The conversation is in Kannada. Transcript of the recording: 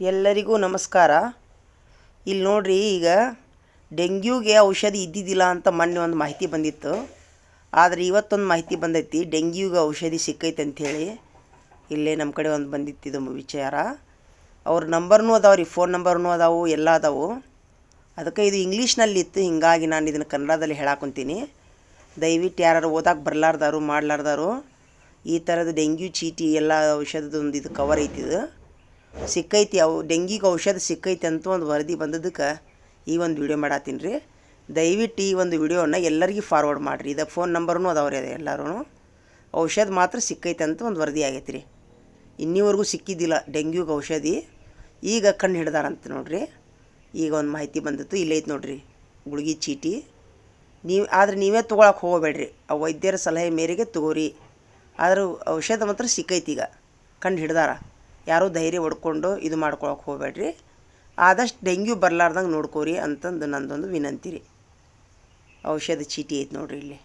ಎಲ್ಲರಿಗೂ ನಮಸ್ಕಾರ. ಇಲ್ಲಿ ನೋಡ್ರಿ ಈಗ ಡೆಂಗ್ಯೂಗೆ ಔಷಧಿ ಇದ್ದಿದ್ದಿಲ್ಲ ಅಂತ ಮೊನ್ನೆ ಒಂದು ಮಾಹಿತಿ ಬಂದಿತ್ತು. ಆದರೆ ಇವತ್ತೊಂದು ಮಾಹಿತಿ ಬಂದೈತಿ, ಡೆಂಗ್ಯೂಗೆ ಔಷಧಿ ಸಿಕ್ಕೈತೆ ಅಂಥೇಳಿ ಇಲ್ಲೇ ನಮ್ಮ ಕಡೆ ಒಂದು ಬಂದಿತ್ತು ಇದು ವಿಚಾರ. ಅವ್ರ ನಂಬರ್ನೂ ಅದಾವೆ ರೀ, ಫೋನ್ ನಂಬರ್ನೂ ಅದಾವು, ಎಲ್ಲ ಅದಾವು. ಅದಕ್ಕೆ ಇದು ಇಂಗ್ಲೀಷ್ನಲ್ಲಿ ಇತ್ತು ಹೀಗಾಗಿ ನಾನು ಇದನ್ನು ಕನ್ನಡದಲ್ಲಿ ಹೇಳಾಕೊಂತೀನಿ ದಯವಿಟ್ಟು ಯಾರು ಓದಕ್ಕೆ ಬರಲಾರ್ದಾರು, ಮಾಡಲಾರ್ದಾರು. ಈ ಥರದ ಡೆಂಗ್ಯೂ ಚೀಟಿ ಎಲ್ಲ ಔಷಧದ ಒಂದು ಇದು ಕವರ್ ಐತಿ ಇದು. ಸಿಕ್ಕೈತಿ, ಅವು ಡೆಂಗಿಗೆ ಔಷಧ ಸಿಕ್ಕೈತಿ ಅಂತ ಒಂದು ವರದಿ ಬಂದದಕ್ಕೆ ಈ ಒಂದು ವಿಡಿಯೋ ಮಾಡತ್ತೀನಿ ರೀ. ದಯವಿಟ್ಟು ಈ ಒಂದು ವಿಡಿಯೋನ ಎಲ್ಲರಿಗೂ ಫಾರ್ವರ್ಡ್ ಮಾಡಿರಿ. ಇದು ಫೋನ್ ನಂಬರ್ನೂ ಅದಾವ್ರಿ ಅದು ಎಲ್ಲರೂ ಔಷಧ ಮಾತ್ರ ಸಿಕ್ಕೈತೆ ಅಂತ ಒಂದು ವರದಿ ಆಗೈತೆ ರೀ. ಇನ್ನಿವರೆಗೂ ಸಿಕ್ಕಿದ್ದಿಲ್ಲ ಡೆಂಗ್ಯೂಗೆ ಔಷಧಿ. ಈಗ ಕಣ್ಣು ಹಿಡ್ದಾರಂತ ನೋಡ್ರಿ. ಈಗ ಒಂದು ಮಾಹಿತಿ ಬಂದಿತ್ತು ಇಲ್ಲೇ ಐತೆ ನೋಡ್ರಿ ಗುಳಿಗೆ ಚೀಟಿ. ನೀವು, ಆದ್ರೆ ನೀವೇ ತೊಗೊಳಕ್ಕೆ ಹೋಗಬೇಡ್ರಿ. ಆ ವೈದ್ಯರ ಸಲಹೆ ಮೇರೆಗೆ ತಗೋರಿ. ಆದರೂ ಔಷಧ ಮಾತ್ರ ಸಿಕ್ಕೈತಿ ಈಗ. ಕಂಡು ಹಿಡ್ದಾರ. ಯಾರೂ ಧೈರ್ಯ ಹೊಡ್ಕೊಂಡು ಇದು ಮಾಡ್ಕೊಳಕ್ಕೆ ಹೋಗಬೇಡ್ರಿ. ಆದಷ್ಟು ಡೆಂಗ್ಯೂ ಬರಲಾರ್ದಂಗೆ ನೋಡ್ಕೋರಿ ಅಂತಂದು ನಂದೊಂದು ವಿನಂತಿ ರೀ. ಔಷಧ ಚೀಟಿ ಐತೆ ನೋಡಿರಿ ಇಲ್ಲಿ.